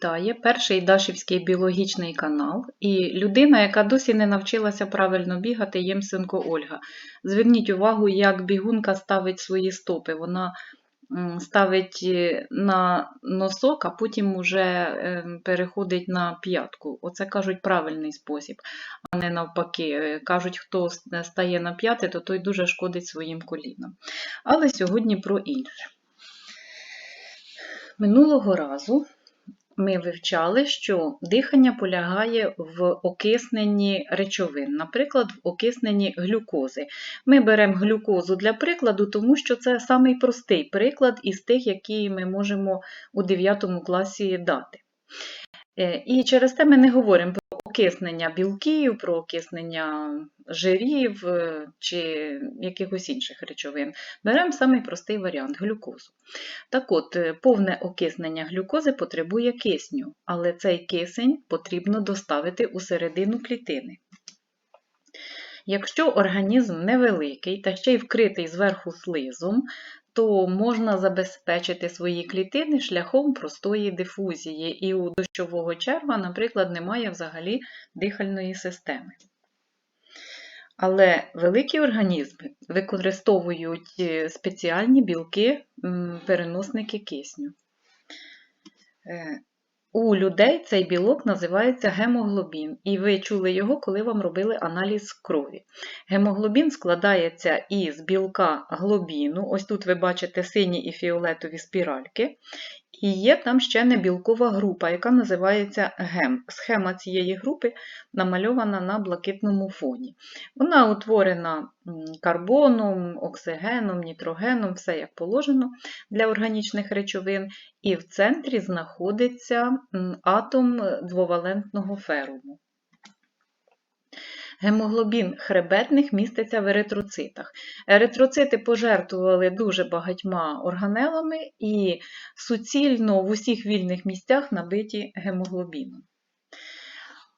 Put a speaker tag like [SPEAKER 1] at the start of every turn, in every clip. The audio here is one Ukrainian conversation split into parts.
[SPEAKER 1] вітає перший Дашівський біологічний канал і людина, яка досі не навчилася правильно бігати, Ємсенко Ольга. Зверніть увагу, як бігунка ставить свої стопи. Вона ставить е, на носок, а потім вже е, переходить на п'ятку. Оце кажуть правильний спосіб, а не навпаки. Е, Кажуть, хто стає на п'яти, то той дуже шкодить своїм колінам. Але сьогодні про інше. Минулого разу ми вивчали, що дихання полягає в окисненні речовин, наприклад, в окисненні глюкози. Ми беремо глюкозу для прикладу, тому що це самий простий приклад із тих, які ми можемо у 9 класі дати. Е, І через те ми не говоримо окиснення білків, про окиснення жирів е, чи якихось інших речовин. Беремо самий простий варіант глюкозу. Так от, е, повне окиснення глюкози потребує кисню, але цей кисень потрібно доставити у середину клітини. Якщо організм невеликий та ще й вкритий зверху слизом, то можна забезпечити свої клітини шляхом простої дифузії, і у дощового черва, наприклад, немає взагалі дихальної системи. Але великі організми використовують е, спеціальні білки, переносники кисню. У людей цей білок називається гемоглобін, і ви чули його, коли вам робили аналіз крові. Гемоглобін складається із білка глобіну, ось тут ви бачите сині і фіолетові спіральки, і є там ще небілкова група, яка називається гем. Схема цієї групи намальована на блакитному фоні. Вона утворена карбоном, оксигеном, нітрогеном, все як положено для органічних речовин, і в центрі знаходиться атом двовалентного феруму. Гемоглобін хребетних міститься в еритроцитах. Еритроцити пожертвували дуже багатьма органелами і суцільно в усіх вільних місцях набиті гемоглобіном.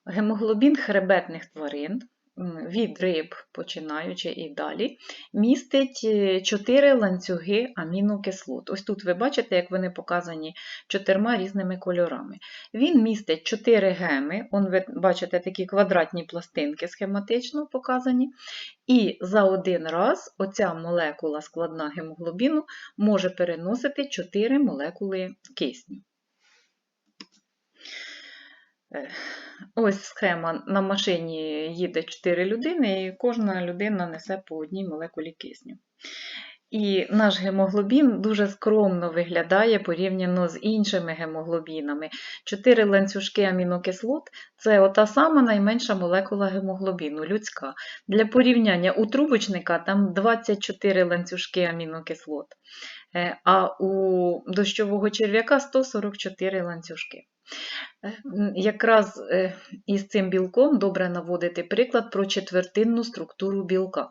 [SPEAKER 1] Гемоглобін хребетних тварин від риб, починаючи і далі, містить 4 ланцюги амінокислот. Ось тут ви бачите, як вони показані чотирма різними кольорами. Він містить 4 геми, он ви бачите такі квадратні пластинки схематично показані. І за один раз оця молекула складна гемоглобіну може переносити 4 молекули кисню. Е, Ось схема. На машині їде 4 людини, і кожна людина несе по одній молекулі кисню. І наш гемоглобін дуже скромно виглядає порівняно з іншими гемоглобінами. Чотири ланцюжки амінокислот це ота сама найменша молекула гемоглобіну, людська. Для порівняння у трубочника там 24 ланцюжки амінокислот, е, а у дощового черв'яка 144 ланцюжки. Е, Якраз е, із цим білком добре наводити приклад про четвертинну структуру білка.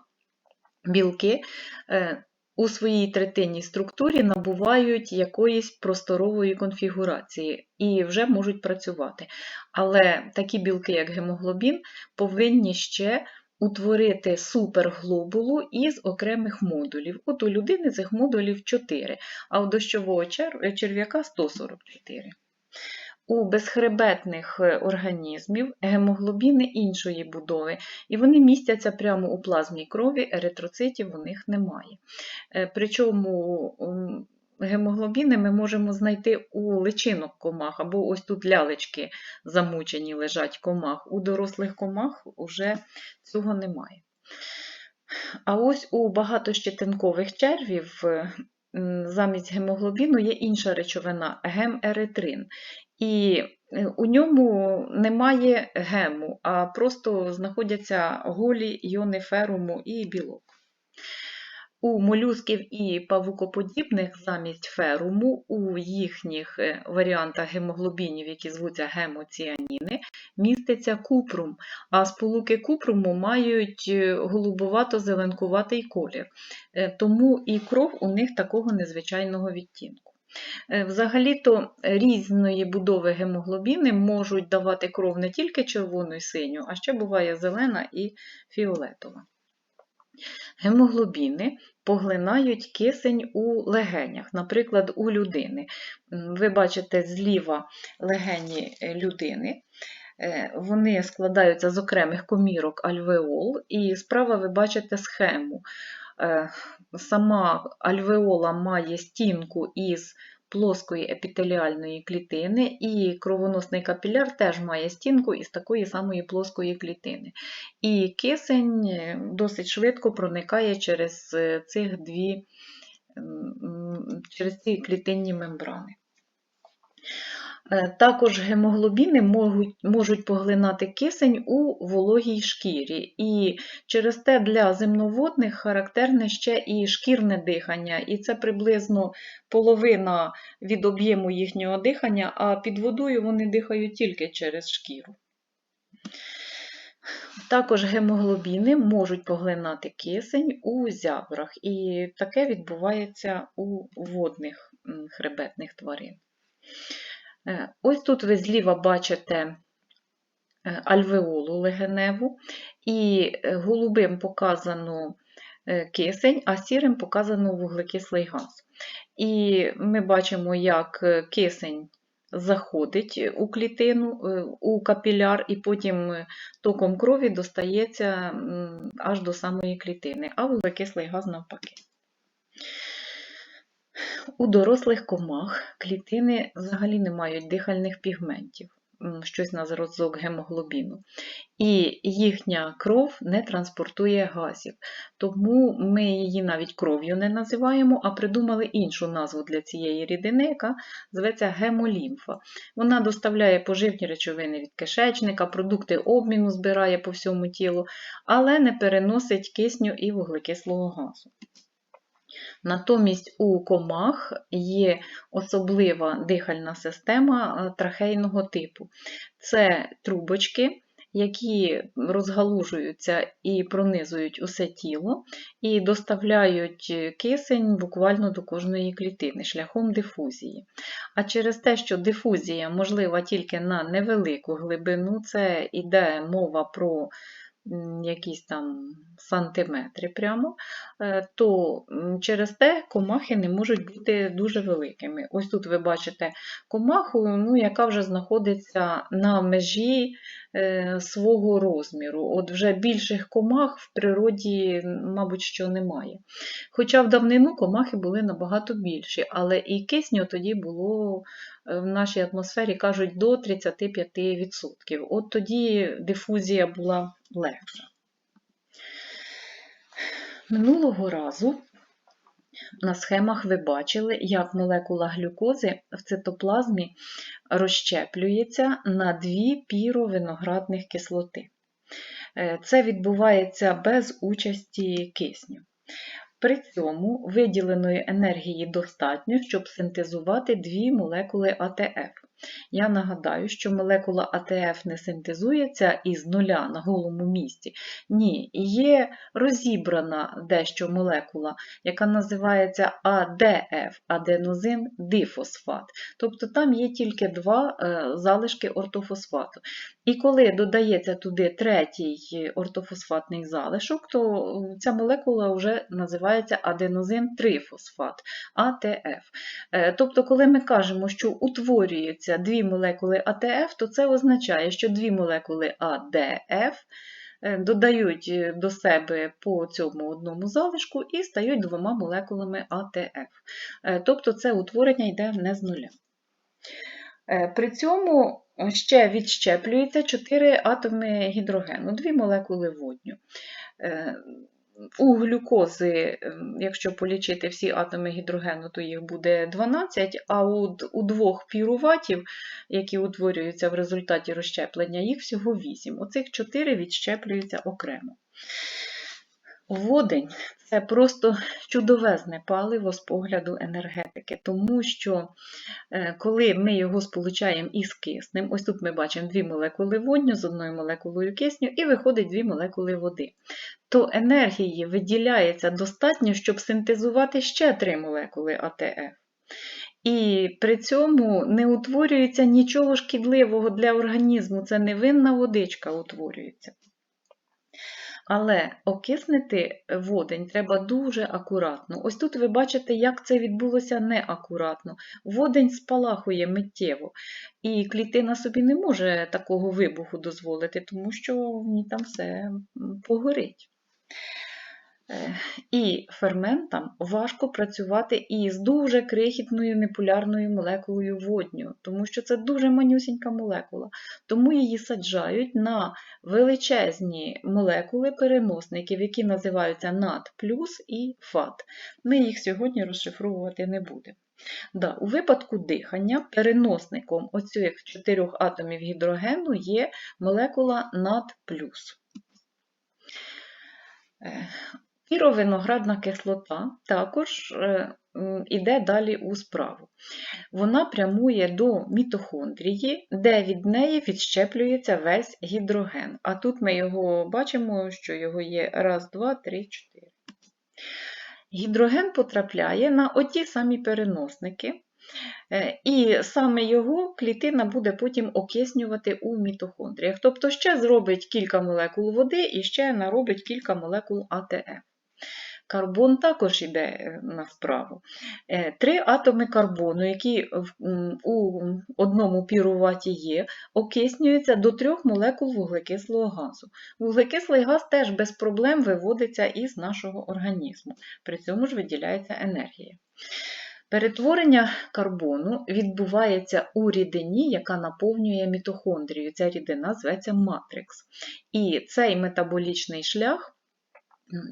[SPEAKER 1] Білки е, у своїй третинній структурі набувають якоїсь просторової конфігурації і вже можуть працювати. Але такі білки, як гемоглобін, повинні ще утворити суперглобулу із окремих модулів. От у людини цих модулів 4, а у дощового черв'яка 144. У безхребетних е, організмів гемоглобіни іншої будови, і вони містяться прямо у плазмі крові, еритроцитів у них немає. Е, Причому гемоглобіни ми можемо знайти у личинок комах, або ось тут лялечки замучені лежать комах. У дорослих комах вже цього немає. А ось у багатощетинкових червів замість гемоглобіну є інша речовина гемеритрин. І е, у ньому немає гему, а просто знаходяться голі іони феруму і білок. У молюсків і павукоподібних замість феруму у їхніх е, варіантах гемоглобінів, які звуться гемоціаніни, міститься купрум, а сполуки купруму мають е, голубувато-зеленкуватий колір, тому і кров у них такого незвичайного відтінку. Е, Взагалі-то різної будови гемоглобіни можуть давати кров не тільки червону і синю, а ще буває зелена і фіолетова. гемоглобіни поглинають кисень у легенях, наприклад, у людини. Ви бачите зліва легені е, людини. Е, Вони складаються з окремих комірок альвеол, і справа ви бачите схему. Е, Сама альвеола має стінку із плоскої епітеліальної клітини, і кровоносний капіляр теж має стінку із такої самої плоскої клітини. І кисень е, досить швидко проникає через е, цих дві, через ці клітинні мембрани. Е, Також гемоглобіни можуть, поглинати кисень у вологій шкірі, і через те для земноводних характерне ще і шкірне дихання, і це приблизно половина від об'єму їхнього дихання, а під водою вони дихають тільки через шкіру. Також гемоглобіни можуть поглинати кисень у зябрах, і таке відбувається у водних хребетних тварин. Е, Ось тут ви зліва бачите е, альвеолу легеневу, і е, голубим показано кисень, а сірим показано вуглекислий газ. І ми бачимо, як кисень заходить у клітину, у капіляр, і потім током крові достається аж до самої клітини, а вуглекислий газ навпаки. У дорослих комах клітини взагалі не мають дихальних пігментів, щось на зразок гемоглобіну. І їхня кров не транспортує газів. Тому ми її навіть кров'ю не називаємо, а придумали іншу назву для цієї рідини, яка зветься гемолімфа. Вона доставляє поживні речовини від кишечника, продукти обміну збирає по всьому тілу, але не переносить кисню і вуглекислого газу. Натомість у комах є особлива дихальна система е, трахейного типу. Це трубочки, які розгалужуються і пронизують усе тіло, і доставляють кисень буквально до кожної клітини шляхом дифузії. А через те, що дифузія можлива тільки на невелику глибину, це йде мова про якісь там сантиметри прямо, е, то через те комахи не можуть бути дуже великими. Ось тут ви бачите комаху, ну, яка вже знаходиться на межі свого розміру. От вже більших комах в природі, мабуть, що немає. Хоча в давнину комахи були набагато більші, але і кисню тоді було е, в нашій атмосфері, кажуть, до 35%. От тоді дифузія була легша. Минулого разу на схемах ви бачили, як молекула глюкози в цитоплазмі розщеплюється на дві піровиноградних кислоти. Е, Це відбувається без участі кисню. При цьому виділеної енергії достатньо, щоб синтезувати дві молекули АТФ. Я нагадаю, що молекула АТФ не синтезується із нуля на голому місці. Ні, є розібрана дещо молекула, яка називається АДФ аденозин дифосфат. Тобто там є тільки два е, залишки ортофосфату. І коли додається туди третій ортофосфатний залишок, то ця молекула вже називається аденозин трифосфат АТФ. Е, Тобто, коли ми кажемо, що утворюється дві молекули АТФ, то це означає, що дві молекули АДФ е, додають е, до себе по цьому одному залишку і стають двома молекулами АТФ. Е, Тобто це утворення йде не з нуля. При цьому ще відщеплюється 4 атоми гідрогену, дві молекули водню. У глюкози, е, якщо полічити всі атоми гідрогену, то їх буде 12, а у двох піруватів, які утворюються в результаті розщеплення, їх всього 8. Оцих 4 відщеплюються окремо. Водень це просто чудовезне паливо з погляду енергетики, тому що е, коли ми його сполучаємо із киснем, ось тут ми бачимо дві молекули водню з одною молекулою кисню, і виходить дві молекули води, то енергії виділяється достатньо, щоб синтезувати ще три молекули АТФ. І при цьому не утворюється нічого шкідливого для організму, це невинна водичка утворюється. Але окиснити водень треба дуже акуратно. Ось тут ви бачите, як це відбулося неакуратно. Водень спалахує миттєво, і клітина собі не може такого вибуху дозволити, тому що в ній там все погорить. Е, І ферментам важко працювати із дуже крихітною неполярною молекулою водню, тому що це дуже манюсінька молекула. Тому її саджають на величезні молекули переносників, які називаються НАД плюс і ФАТ. Ми їх сьогодні розшифровувати не будемо. Да, у випадку дихання переносником оцих чотирьох атомів гідрогену є молекула НАД плюс. Е, Піровиноградна кислота також е, м, іде далі у справу. Вона прямує до мітохондрії, де від неї відщеплюється весь гідроген. А тут ми його бачимо, що його є раз, два, три, чотири. Гідроген потрапляє на оті самі переносники, е, і саме його клітина буде потім окиснювати у мітохондріях. Тобто ще зробить кілька молекул води і ще наробить кілька молекул АТФ. Карбон також йде е, на справу. Е, Три атоми карбону, які у одному піруваті є, окиснюються до трьох молекул вуглекислого газу. Вуглекислий газ теж без проблем виводиться із нашого організму. При цьому ж виділяється енергія. Перетворення карбону відбувається у рідині, яка наповнює мітохондрію. Ця рідина зветься матрикс. І цей метаболічний шлях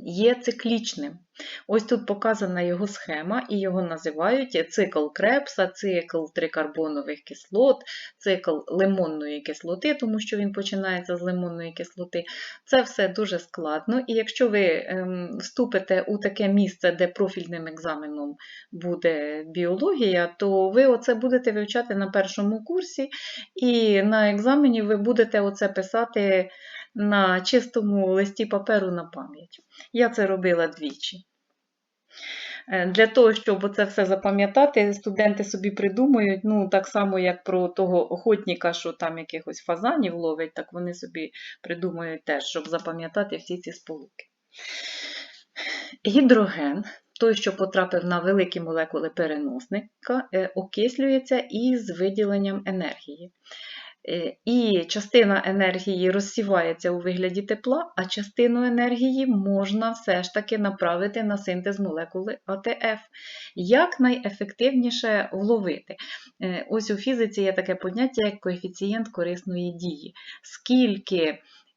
[SPEAKER 1] є циклічним. Ось тут показана його схема, і його називають цикл Крепса, цикл трикарбонових кислот, цикл лимонної кислоти, тому що він починається з лимонної кислоти. Це все дуже складно, і якщо ви ем, вступите у таке місце, де профільним екзаменом буде біологія, то ви оце будете вивчати на першому курсі, і на екзамені ви будете оце писати на чистому листі паперу на пам'ять. Я це робила двічі. Е, Для того, щоб це все запам'ятати, студенти собі придумують, ну, так само, як про того охотника, що там якихось фазанів ловить, так вони собі придумують теж, щоб запам'ятати всі ці сполуки. Гідроген, той, що потрапив на великі молекули переносника, е, окислюється із виділенням енергії. Е, І частина енергії розсівається у вигляді тепла, а частину енергії можна все ж таки направити на синтез молекули АТФ. Як найефективніше вловити? Е, Ось у фізиці є таке поняття, як коефіцієнт корисної дії. Скільки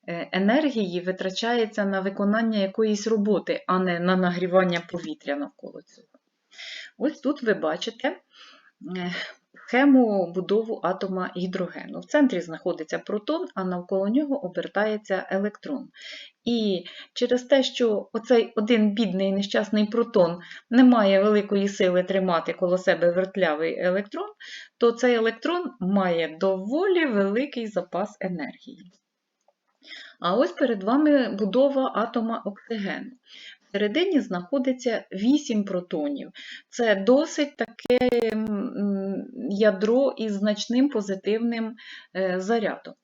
[SPEAKER 1] е, енергії витрачається на виконання якоїсь роботи, а не на нагрівання повітря навколо цього. Ось тут ви бачите схему будову атома гідрогену. В центрі знаходиться протон, а навколо нього обертається електрон. І через те, що оцей один бідний нещасний протон не має великої сили тримати коло себе вертлявий електрон, то цей електрон має доволі великий запас енергії. А ось перед вами будова атома оксигену. Всередині знаходиться 8 протонів. Це досить таке ядро із значним позитивним е, зарядом.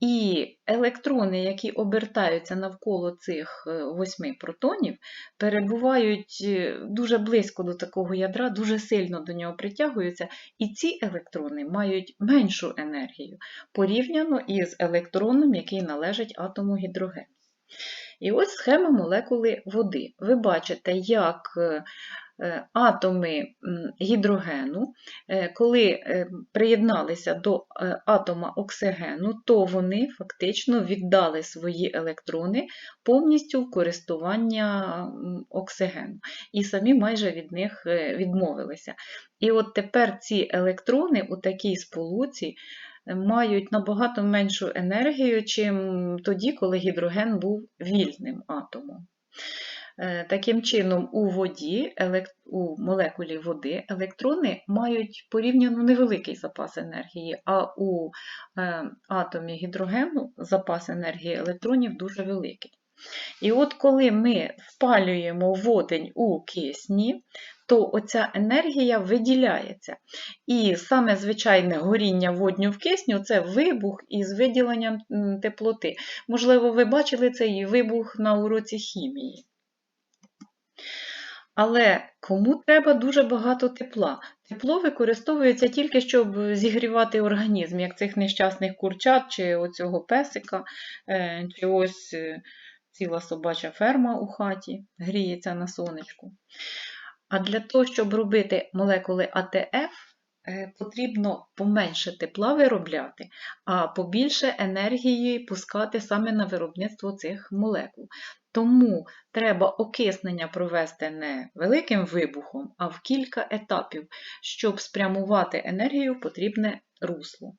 [SPEAKER 1] І електрони, які обертаються навколо цих е, восьми протонів, перебувають е, дуже близько до такого ядра, дуже сильно до нього притягуються, і ці електрони мають меншу енергію порівняно із електроном, який належить атому гідрогену. І ось схема молекули води. Ви бачите, як атоми гідрогену, е, коли е, приєдналися до е, атома оксигену, то вони фактично віддали свої електрони повністю в користування оксигену. І самі майже від них е, відмовилися. І от тепер ці електрони у такій сполуці мають набагато меншу енергію, чим тоді, коли гідроген був вільним атомом. Е, Таким чином, у воді, у молекулі води електрони мають порівняно невеликий запас енергії, а у е, атомі гідрогену запас енергії електронів дуже великий. І от коли ми спалюємо водень у кисні, то оця енергія виділяється. І саме звичайне горіння водню в кисню це вибух із виділенням теплоти. Можливо, ви бачили цей вибух на уроці хімії. Але кому треба дуже багато тепла? Тепло використовується тільки, щоб зігрівати організм, як цих нещасних курчат, чи оцього песика, е, чи ось е, ціла собача ферма у хаті гріється на сонечку. А для того, щоб робити молекули АТФ, потрібно поменше тепла виробляти, а побільше енергії пускати саме на виробництво цих молекул. Тому треба окиснення провести не великим вибухом, а в кілька етапів, щоб спрямувати енергію в потрібне русло.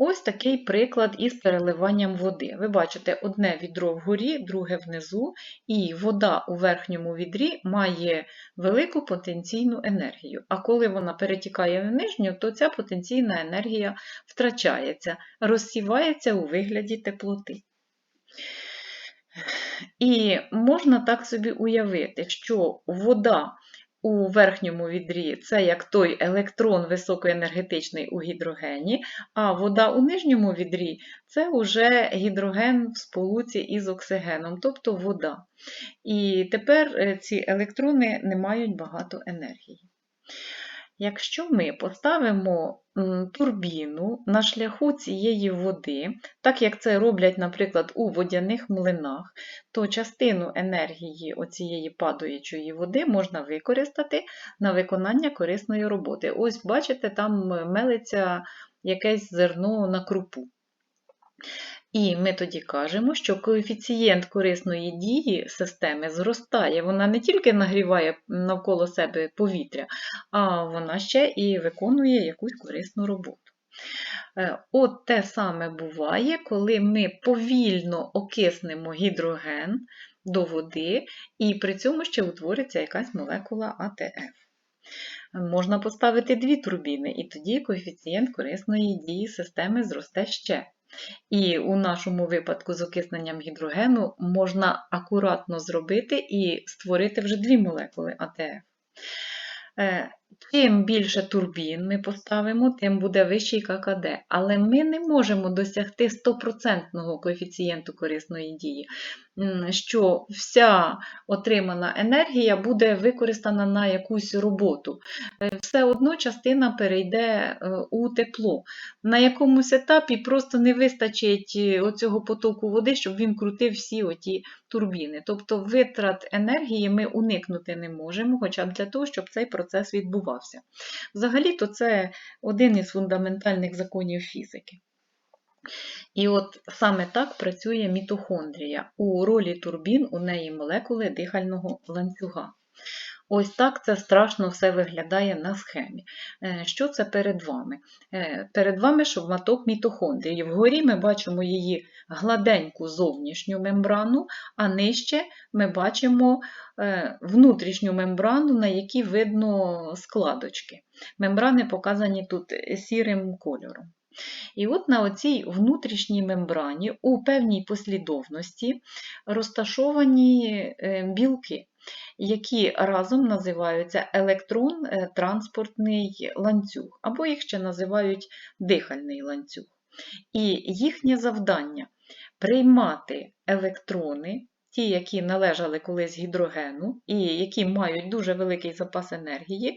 [SPEAKER 1] Ось такий приклад із переливанням води. Ви бачите, одне відро вгорі, друге внизу, і вода у верхньому відрі має велику потенційну енергію. А коли вона перетікає в нижню, то ця потенційна енергія втрачається, розсівається у вигляді теплоти. І можна так собі уявити, що вода у верхньому відрі це як той електрон високоенергетичний у гідрогені, а вода у нижньому відрі це уже гідроген в сполуці із оксигеном, тобто вода. І тепер е, ці електрони не мають багато енергії. Якщо ми поставимо турбіну на шляху цієї води, так як це роблять, наприклад, у водяних млинах, то частину енергії оцієї падаючої води можна використати на виконання корисної роботи. Ось, бачите, там мелиться якесь зерно на крупу. І ми тоді кажемо, що коефіцієнт корисної дії системи зростає. Вона не тільки нагріває навколо себе повітря, а вона ще і виконує якусь корисну роботу. Е, от те саме буває, коли ми повільно окиснемо гідроген до води, і при цьому ще утвориться якась молекула АТФ. Можна поставити дві турбіни, і тоді коефіцієнт корисної дії системи зросте ще. І у нашому випадку з окисненням гідрогену можна акуратно зробити і створити вже дві молекули АТФ. Чим більше турбін ми поставимо, тим буде вищий ККД. Але ми не можемо досягти 100% коефіцієнту корисної дії, що вся отримана енергія буде використана на якусь роботу. Е, все одно частина перейде е, у тепло. На якомусь етапі просто не вистачить е, оцього потоку води, щоб він крутив всі оті турбіни. Тобто витрат енергії ми уникнути не можемо, хоча б для того, щоб цей процес відбувався. Взагалі-то це один із фундаментальних законів фізики. І от саме так працює мітохондрія. У ролі турбін у неї молекули дихального ланцюга. Ось так це страшно все виглядає на схемі. Е, що це перед вами? Е, перед вами шовматок мітохондрії. Вгорі ми бачимо її гладеньку зовнішню мембрану, а нижче ми бачимо е, внутрішню мембрану, на якій видно складочки. Мембрани показані тут сірим кольором. І от на оцій внутрішній мембрані у певній послідовності розташовані білки, які разом називаються електрон-транспортний ланцюг, або їх ще називають дихальний ланцюг. І їхнє завдання приймати електрони ті, які належали колись гідрогену, і які мають дуже великий запас енергії,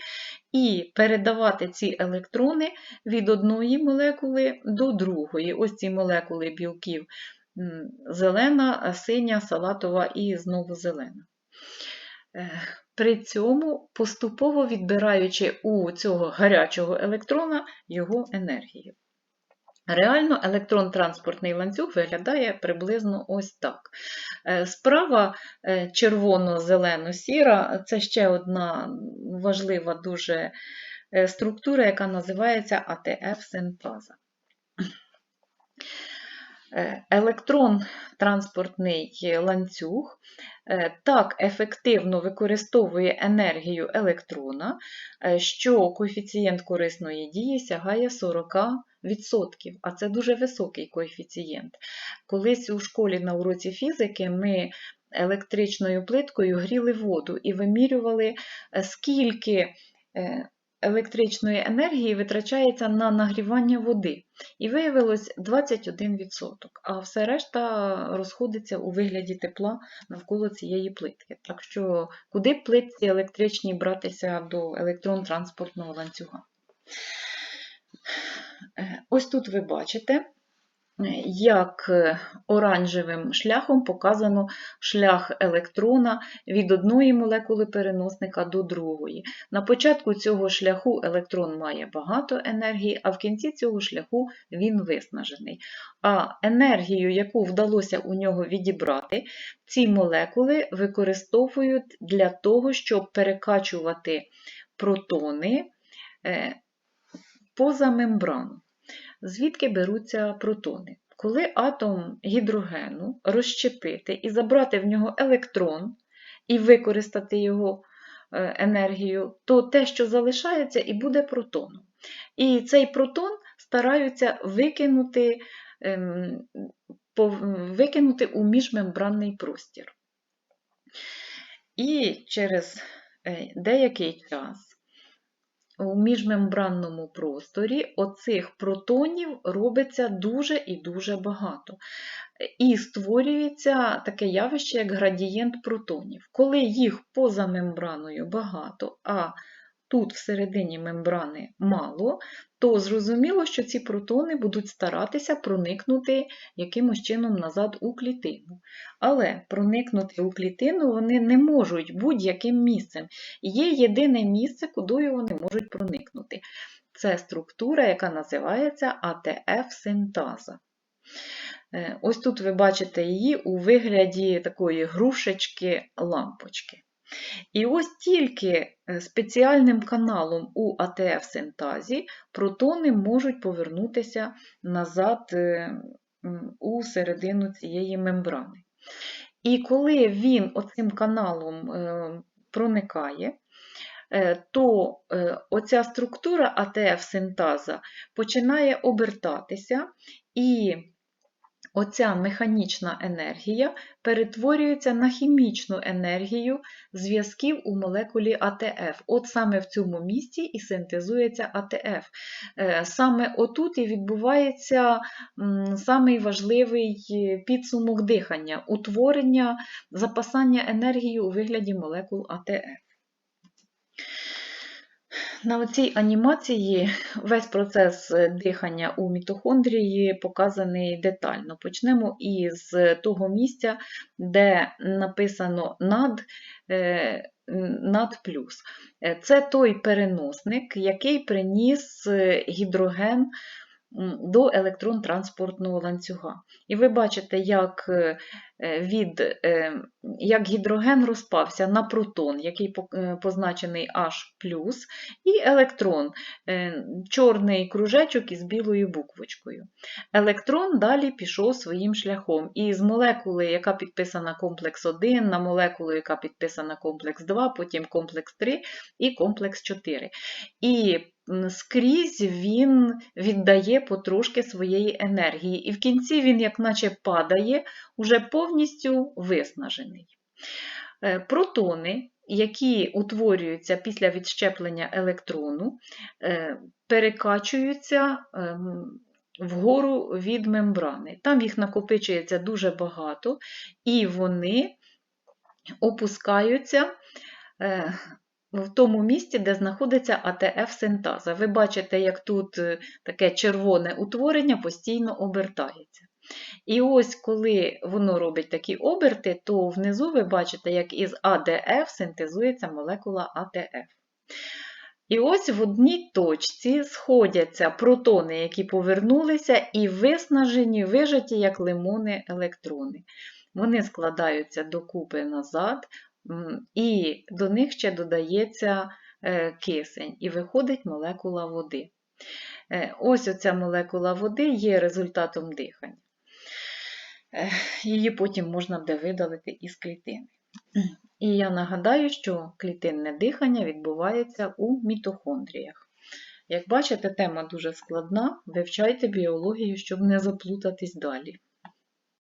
[SPEAKER 1] і передавати ці електрони від одної молекули до другої. Ось ці молекули білків зелена, синя, салатова і знову зелена. При цьому поступово відбираючи у цього гарячого електрона його енергію. Реально електрон-транспортний ланцюг виглядає приблизно ось так. Е, справа е, червоно-зелено-сіра це ще одна важлива дуже е, структура, яка називається АТФ-синтаза. Електрон-транспортний ланцюг так ефективно використовує енергію електрона, що коефіцієнт корисної дії сягає 40%. а це дуже високий коефіцієнт. Колись у школі на уроці фізики ми електричною плиткою гріли воду і вимірювали, е, скільки е, електричної енергії витрачається на нагрівання води. І виявилось 21%, а все решта розходиться у вигляді тепла навколо цієї плитки. Так що, куди плитці електричні братися до електрон-транспортного ланцюга? Е, Ось тут ви бачите, як е, оранжевим шляхом показано шлях електрона від одної молекули переносника до другої. На початку цього шляху електрон має багато енергії, а в кінці цього шляху він виснажений. А енергію, яку вдалося у нього відібрати, ці молекули використовують для того, щоб перекачувати протони е, поза мембрану. Звідки беруться протони? Коли атом гідрогену розщепити і забрати в нього електрон і використати його е, енергію, то те, що залишається, і буде протоном. І цей протон стараються викинути, ем, викинути у міжмембранний простір. І через е, деякий час у міжмембранному просторі оцих протонів робиться дуже і дуже багато. І створюється таке явище, як градієнт протонів. Коли їх поза мембраною багато, а тут всередині мембрани мало, то зрозуміло, що ці протони будуть старатися проникнути якимось чином назад у клітину. Але проникнути у клітину вони не можуть будь-яким місцем. Є єдине місце, куди вони можуть проникнути. Це структура, яка називається АТФ-синтаза. Е, ось тут ви бачите її у вигляді такої грушечки-лампочки. І ось тільки е, спеціальним каналом у АТФ-синтазі протони можуть повернутися назад е, у середину цієї мембрани. І коли він оцим каналом е, проникає, то оця структура АТФ-синтаза починає обертатися і Оця механічна енергія перетворюється на хімічну енергію зв'язків у молекулі АТФ. От саме в цьому місці і синтезується АТФ. Е, саме отут і відбувається самий важливий підсумок дихання, утворення запасання енергії у вигляді молекул АТФ. На цій анімації весь процес е, дихання у мітохондрії показаний детально. Почнемо із того місця, де написано над, е, над плюс. Е, це той переносник, який приніс гідроген до електрон-транспортного ланцюга. І ви бачите, як е, від, е, як гідроген розпався на протон, який е, позначений H, і електрон, чорний кружечок із білою буквочкою. Електрон далі пішов своїм шляхом. І з молекули, яка підписана комплекс 1, на молекулу, яка підписана комплекс 2, потім комплекс 3 і комплекс 4. І скрізь він віддає потрошки своєї енергії, і в кінці він, як наче падає, уже повністю виснажений. Е, протони, які утворюються після відщеплення електрону, е, перекачуються ем, вгору від мембрани. Там їх накопичується дуже багато, і вони опускаються е, в тому місці, де знаходиться АТФ-синтаза. Ви бачите, як тут е, таке червоне утворення постійно обертається. І ось коли воно робить такі оберти, то внизу ви бачите, як із АДФ синтезується молекула АТФ. І ось в одній точці сходяться протони, які повернулися, і виснажені, вижаті, як лимони електрони. Вони складаються докупи назад, і до них ще додається е, кисень, і виходить молекула води. Е, ось оця молекула води є результатом дихання. Е, її потім можна буде видалити із клітини. І я нагадаю, що клітинне дихання відбувається у мітохондріях. Як бачите, тема дуже складна. Вивчайте біологію, щоб не заплутатись далі.